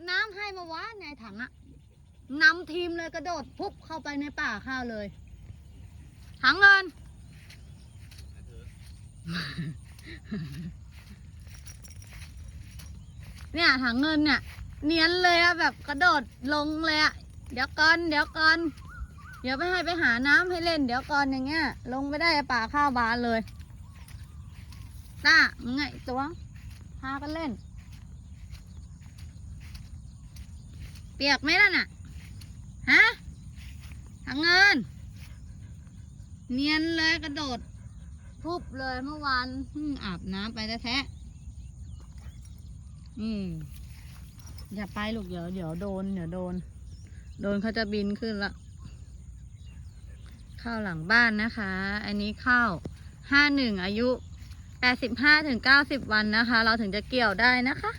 บน้ำให้มาวาในถังอะนำทีมเลยกระโดดพุบเข้าไปในป่าข้าวเลยถังเงิน เนี่ยถังเงินเนี่ยเนียนเลยอะแบบกระโดดลงเลยอะเดี๋ยวก่อนเดี๋ยวก่อนเดี๋ยวไปให้ไปหาน้ำให้เล่นเดี๋ยวก่อนอย่างเงี้ย ลงไปได้ป่าข้าวบานเลยต้ามึงไงตัวพากันเล่น ปียกไหมล่ะน่ะ ฮะถังเงิน เนียนเลยกระโดดพุบเลยเมื่อวานเพิ่งอาบน้ำไปแท้ๆนี่อย่าไปลูกเดี๋ยวเดี๋ยวโดนเดี๋ยวโดน โดนเขาจะบินขึ้นละ ข้าวหลังบ้านนะคะ อันนี้ข้าวห้าหนึ่งอายุแปดสิบห้าถึงเก้าสิบวันนะคะ เราถึงจะเกี่ยวได้นะคะ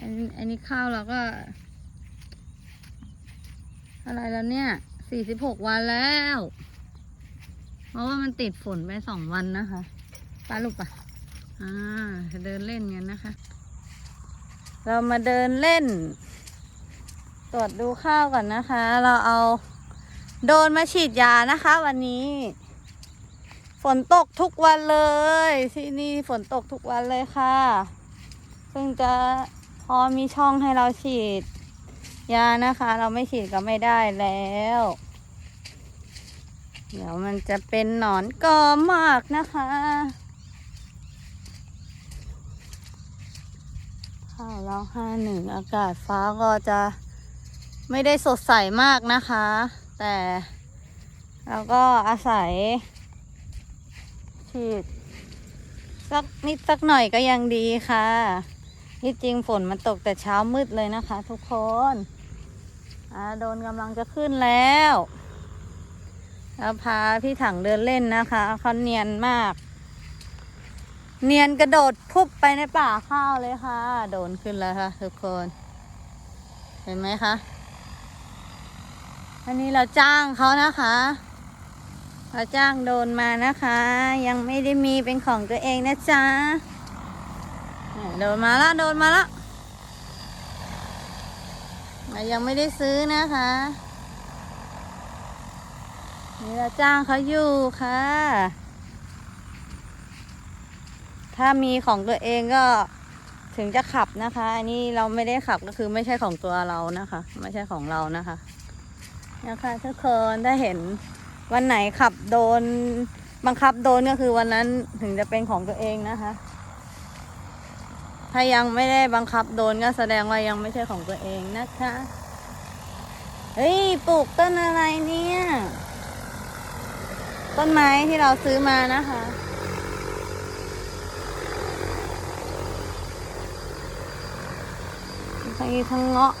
อันอันนี้ข้าวเราก็ อะไรแล้วเนี่ยสี่สิบหกวันแล้ว เพราะว่ามันติดฝนไปสองวันนะคะป้าลูกปะอ่าจะเดินเล่นกันนะคะ เรามาเดินเล่น ตรวจดูข้าวก่อนนะคะ เราเอาโดนมาฉีดยานะคะ วันนี้ ฝนตกทุกวันเลย ที่นี่ฝนตกทุกวันเลยค่ะ เพิ่งจะ พอมีช่องให้เราฉีด ยานะคะ เราไม่ฉีดก็ไม่ได้แล้ว เดี๋ยวมันจะเป็นหนอนกอมากนะคะข้าวเราห้าหนึ่งอากาศฟ้าก็จะไม่ได้สดใสมากนะคะ แต่เราก็อาศัย ฉีด สักนิดสักหน่อยก็ยังดีค่ะ ที่จริงฝนมันตกแต่เช้ามืดเลยนะคะ ทุกคนอาโดนกำลังจะขึ้นแล้วแล้วพาพี่ถังเดินเล่นนะคะเขาเนียนมาก เนียนกระโดดพุบไปในป่าข้าวเลยค่ะ โดนขึ้นแล้วค่ะ ทุกคน เห็นไหมคะอันนี้เราจ้างเขานะคะ เราจ้างโดนมานะคะ ยังไม่ได้มีเป็นของตัวเองนะจ๊ะ โดนมาละโดนมาละยังไม่ได้ซื้อนะคะ นี่เราจ้างเขาอยู่ค่ะ ถ้ามีของตัวเองก็ถึงจะขับนะคะ อันนี้เราไม่ได้ขับก็คือไม่ใช่ของตัวเรานะคะ ไม่ใช่ของเรานะคะนะคะทุกคนถ้าเห็นวันไหนขับโดนบังคับโดนก็คือวันนั้นถึงจะเป็นของตัวเองนะคะ ถ้ายังไม่ได้บังคับโดนก็แสดงว่ายังไม่ใช่ของตัวเองนะคะ เฮ้ย ปลูกต้นอะไรเนี่ย ต้นไม้ที่เราซื้อมานะคะมีทั้งเงาะ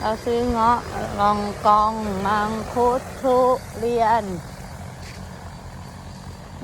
เราซื้อเงาะลองกองมังคุดทุเรียน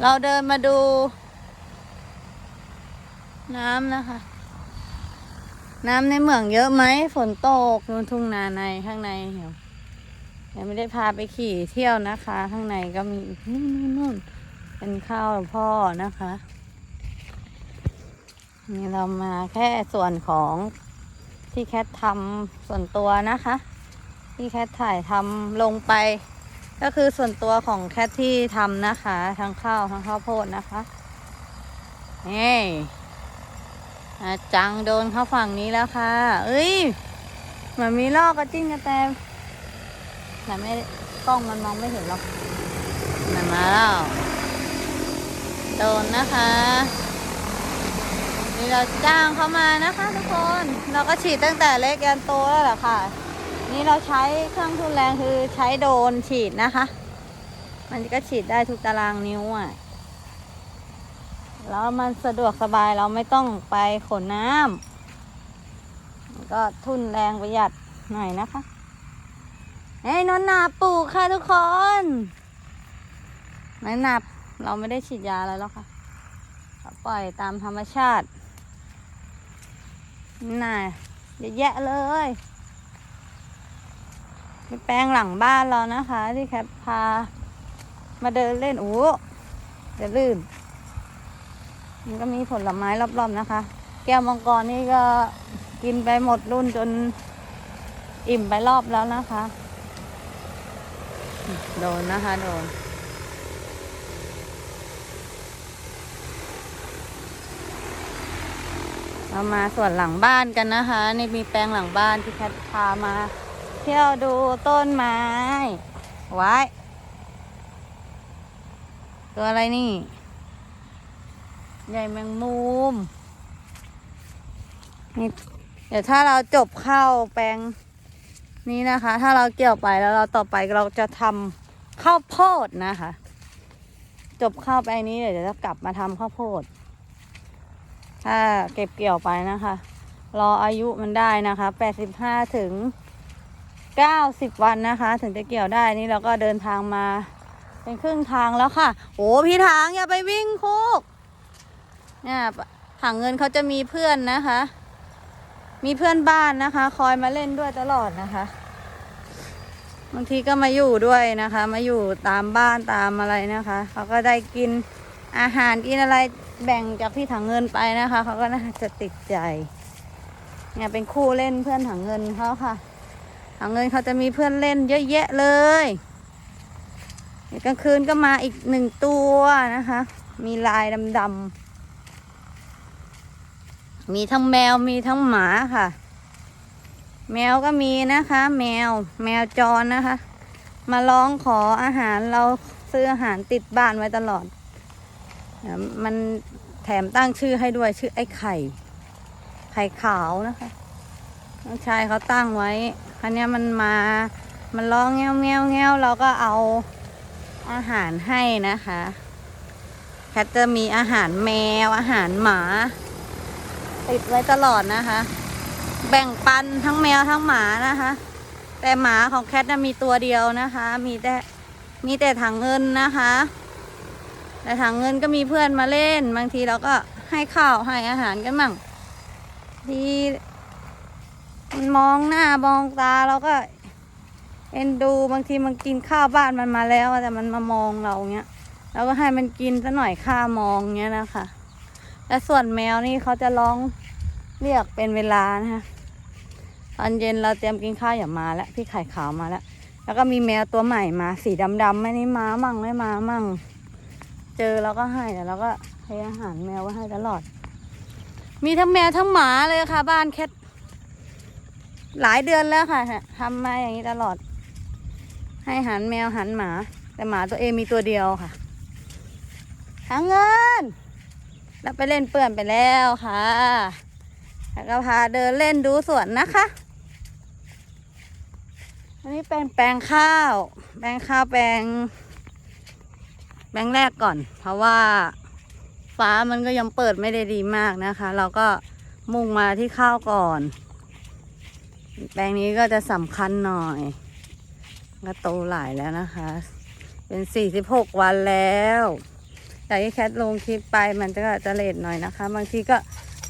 เราเดินมาดู น้ำนะคะ น้ำในเหมืองเยอะไหมฝนตกนู่นทุ่งนาในข้างในเดี๋ยวยังไม่ได้พาไปขี่เที่ยวนะคะ ข้างในก็มีนู่นนู่นเป็นข้าวพ่อนะคะนี่เรามาแค่ส่วนของที่แคททำส่วนตัวนะคะ ที่แคทถ่ายทำลงไป ก็คือส่วนตัวของแคทที่ทำนะคะ ทั้งข้าวทั้งข้าวโพดนะคะนี่ จังโดนเข้าฝั่งนี้แล้วค่ะ เอ้ยเหมือนมีลอกกระจิ้งกระแตมแต่ไม่กล้องมันมองไม่เห็นหรอกมันมาแล้วโดนนะคะ นี่เราจ้างเขามานะคะทุกคน เราก็ฉีดตั้งแต่เล็กยันโตแล้วแหละค่ะ นี่เราใช้เครื่องทุนแรงคือใช้โดนฉีดนะคะ มันก็ฉีดได้ทุกตารางนิ้วอะ แล้วมันสะดวกสบายเราไม่ต้องไปขนน้ำก็ทุนแรงประหยัดหน่อยนะคะเฮ้ยนนนาปลูกค่ะทุกคนนนนาเราไม่ได้ฉีดยาอะไรแล้วค่ะปล่อยตามธรรมชาติน่าเยอะแยะเลยมีแปลงหลังบ้านเรานะคะ ที่แคปพา มาเดินเล่นโอ้เดี๋ยวลื่น มันก็มีผลไม้รอบๆนะคะ แก้วมังกรนี่ก็กินไปหมดรุ่นจนอิ่มไปรอบแล้วนะคะ โดนนะคะโดนเรามาส่วนหลังบ้านกันนะคะนี่มีแปลงหลังบ้านที่แคทพามา เที่ยวดูต้นไม้ ไว้ ตัวอะไรนี่ ใหญ่แมงมุมนี่เดี๋ยวถ้าเราจบเข้าแปลงนี้นะคะ ถ้าเราเกี่ยวไปแล้วเราต่อไปเราจะทำข้าวโพดนะคะ จบข้าวแปลงนี้เดี๋ยวจะกลับมาทำข้าวโพด ถ้าเก็บเกี่ยวไปนะคะ รออายุมันได้นะคะแปดสิบห้าถึงเก้าสิบวันนะคะ ถึงจะเกี่ยวได้นี่เราก็เดินทางมา เป็นครึ่งทางแล้วค่ะโอ้พี่ทางอย่าไปวิ่งคุก เนี่ยถังเงินเขาจะมีเพื่อนนะคะ มีเพื่อนบ้านนะคะ คอยมาเล่นด้วยตลอดนะคะ บางทีก็มาอยู่ด้วยนะคะ มาอยู่ตามบ้านตามอะไรนะคะ เขาก็ได้กินอาหารกินอะไรแบ่งจากพี่ถังเงินไปนะคะ เขาก็น่าจะติดใจเนี่ยเป็นคู่เล่นเพื่อนถังเงินเขาค่ะ ถังเงินเขาจะมีเพื่อนเล่นเยอะแยะเลยกลางคืนก็มาอีกหนึ่งตัวนะคะ มีลายดำๆ มีทั้งแมวมีทั้งหมาค่ะ แมวก็มีนะคะ แมวแมวจรนะคะ มาร้องขออาหารเราซื้ออาหารติดบ้านไว้ตลอด มันแถมตั้งชื่อให้ด้วยชื่อไอ้ไข่ ไข่ขาวนะคะน้องชายเขาตั้งไว้คันนี้มันมา มันร้องแง้วแง้วแง้วเราก็เอาอาหารให้นะคะแคทจะมีอาหารแมวอาหารหมา ติดไว้ตลอดนะคะ แบ่งปันทั้งแมวทั้งหมานะคะ แต่หมาของแคทนะมีตัวเดียวนะคะ มีแต่มีแต่ถังเงินนะคะ แต่ถังเงินก็มีเพื่อนมาเล่น บางทีเราก็ให้ข้าวให้อาหารกันมั่งที่มันมองหน้ามองตาเราก็ เอ็นดูบางทีมันกินข้าวบ้านมันมาแล้วแต่มันมามองเราเงี้ยเราก็ให้มันกินซะหน่อยค่ามองเงี้ยนะคะ และส่วนแมวนี่เขาจะร้องเรียกเป็นเวลานะคะตอนเย็นเราเตรียมกินข้าวอย่ามาแล้วพี่ไข่ขาวมาแล้ว แล้วก็มีแมวตัวใหม่มาสีดำๆไม่นี่มามั่งไม่มามั่ง เจอเราก็ให้แต่เราก็ให้อาหารแมวไว้ให้ตลอด มีทั้งแมวทั้งหมาเลยค่ะ บ้านแคทหลายเดือนแล้วค่ะทำมาอย่างนี้ตลอด ให้อาหันแมวหันหมา แต่หมาตัวเองมีตัวเดียวค่ะหาเงิน แล้วไปเล่นเปื่อนไปแล้วค่ะ แล้วก็พาเดินเล่นดูสวนนะคะ อันนี้เป็นแปลงข้าว แปลงข้าวแปลง แปลงแรกก่อน เพราะว่าฟ้ามันก็ยังเปิดไม่ได้ดีมากนะคะ เราก็มุ่งมาที่ข้าวก่อน แปลงนี้ก็จะสำคัญหน่อย ก็โตหลายแล้วนะคะ เป็นสี่สิบหกวันแล้ว แต่ที่แคทลงคลิปไปมันจะจะเลทหน่อยนะคะ บางทีก็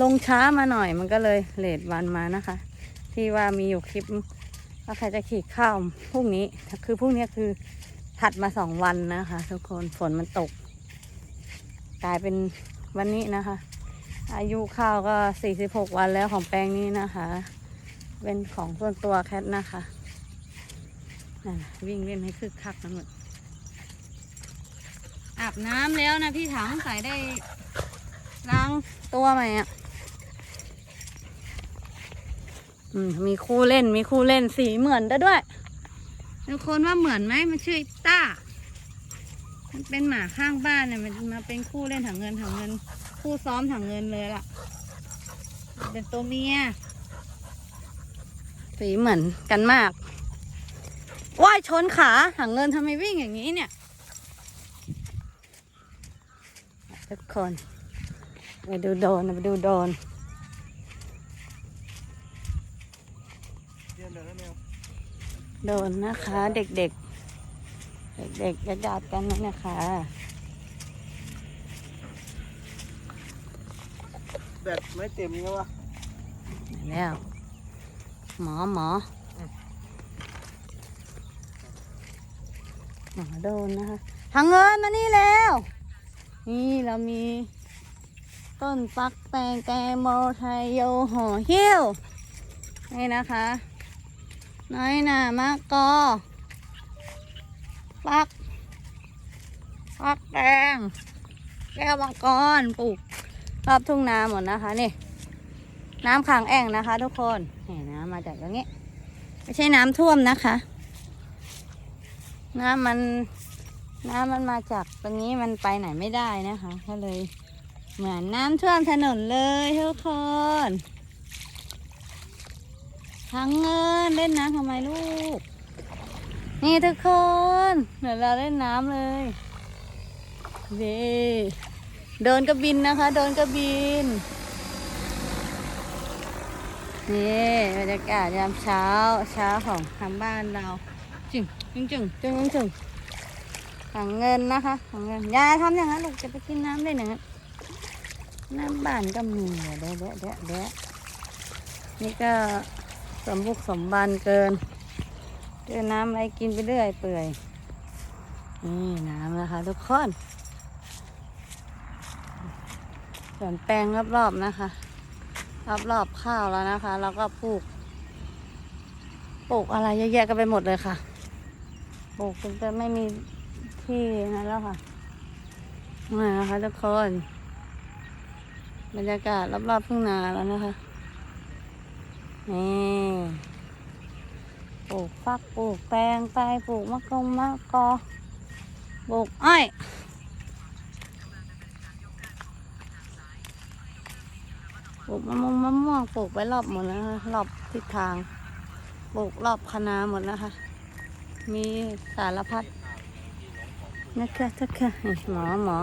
ลงช้ามาหน่อยมันก็เลยเลทวันมานะคะ ที่ว่ามีอยู่คลิปว่าใครจะขีดข้าวพรุ่งนี้คือพรุ่งนี้คือถัดมาสองวันนะคะ ทุกคนฝนมันตก กลายเป็นวันนี้นะคะ อายุข้าวก็สี่สิบหกวันแล้วของแปลงนี้นะคะ เป็นของส่วนตัวแคทนะคะนั่นน่ะวิ่งเล่นให้คึกคักทั้งหมด อาบน้ำแล้วนะพี่ถังใส่ได้ล้างตัวใหม่อะอืมมีคู่เล่นมีคู่เล่นสีเหมือนได้ด้วยทุกคนว่าเหมือนไหมมันชื่อต้า มันเป็นหมาข้างบ้านเนี่ยมันมาเป็นคู่เล่นถังเงินถังเงิน คู่ซ้อมถังเงินเลยล่ะ เป็นตัวเมียสีเหมือนกันมากว่ายชนขาถังเงินทำไมวิ่งอย่างนี้เนี่ย ทุกคนไปดูโดนไปดูโดนเรียนเดี๋ยวแล้วแมวโดนนะคะ เด็กๆ เด็กๆจะจัดกันนะนะคะแบตไม่เต็มไงวะแล้วหมอหมอหมอโดนนะคะทางเงินมานี่แล้ว นี่เรามี ต้นฟักแตงแกโมไทยโยห่อเหี้ยวนี่นะคะ น้อยหนามะกอฟักฟักแดงแก้วมังกรปลูกรอบทุ่งนาหมดนะคะนี่น้ำขังแอ่งนะคะ ทุกคนนี่น้ำมาจากตรงนี้ ไม่ใช่น้ำท่วมนะคะ น้ำมัน น้ำมันมาจากตรงนี้มันไปไหนไม่ได้นะคะ ก็เลย เหมือนน้ำท่วมถนนเลยทุกคนทั้งเงินเล่นน้ำทำไมลูก นี่ทุกคนเดี๋ยวเราเล่นน้ำเลยเด้โดนกระบินนะคะ โดนกระบินนี่บรรยากาศยามเช้าเช้าของทางบ้านเราจึงจึงจึงจึงจึงจึง ถังเงินนะคะถังเงินยายทำอย่างนั้นลูกจะไปกินน้ำได้หนึ่งน้ำบ้านก็มีเดี๋ยวเดี๋ยวเดี๋ยวเดี๋ยวนี่ก็สมบุกสมบันเกินเจอน้ำอะไรกินไปเรื่อยเปื่อยนี่น้ำนะคะทุกคนส่วนแปลงรอบๆนะคะรอบๆข้าวแล้วนะคะ แล้วก็ปลูกปลูกอะไรเยอะแยะกันไปหมดเลยค่ะปลูกจนไม่มี ที่นั้นแล้วค่ะ มานะคะทุกคน บรรยากาศรอบๆทุ่งนาแล้วนะคะ นี่ปลูกฟักปลูกแตงไปปลูกมะกงมะกอปลูกอ้อยปลูกมะม่วงมะม่วงปลูกไว้รอบหมดแล้วนะคะรอบทิศทางปลูกรอบคณะหมดนะคะ มีสารพัด นะคะทุกค่ะหมอหมอ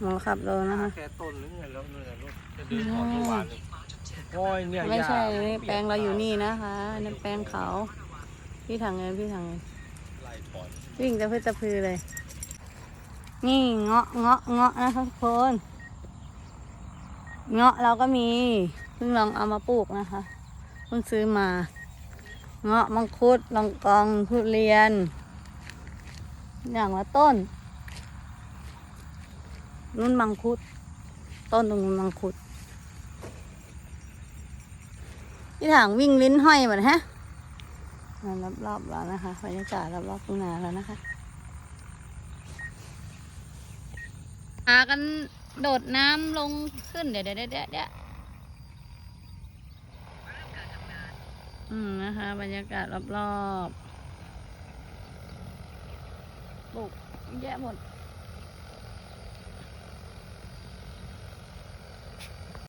หมอขับรถนะคะแค่ต้นนึงแล้วเนี่ยลูกจะเดินออกที่หวานโอ้ยเนี่ยไม่ใช่หญ้านี่แปลงเราอยู่นี่นะคะนั่นแปลงเขาพี่ทางเงินพี่ทางเงินไล่ปล่อยวิ่งจะพื้นจะพือเลย นี่เงาะเงาะเงาะนะคะทุกคนเงาะเราก็มีเพิ่งลองเอามาปลูกนะคะเพิ่งซื้อมา เงาะมังคุดลองกองทุเรียน อย่างละต้น นุ่นมังคุด ต้นตรงนู้นมังคุดพี่ถางวิ่งลิ้นห้อยหมดฮะรอบรอบๆแล้วนะคะบรรยากาศรอบรอบๆทุ่งนาแล้วนะคะพากันโดดน้ำลงขึ้นเดี๋ยวเดี๋ยวเดี๋ยวเดี๋ยวอืมนะคะ บรรยากาศรอบๆ ปลูกเยอะแยะหมด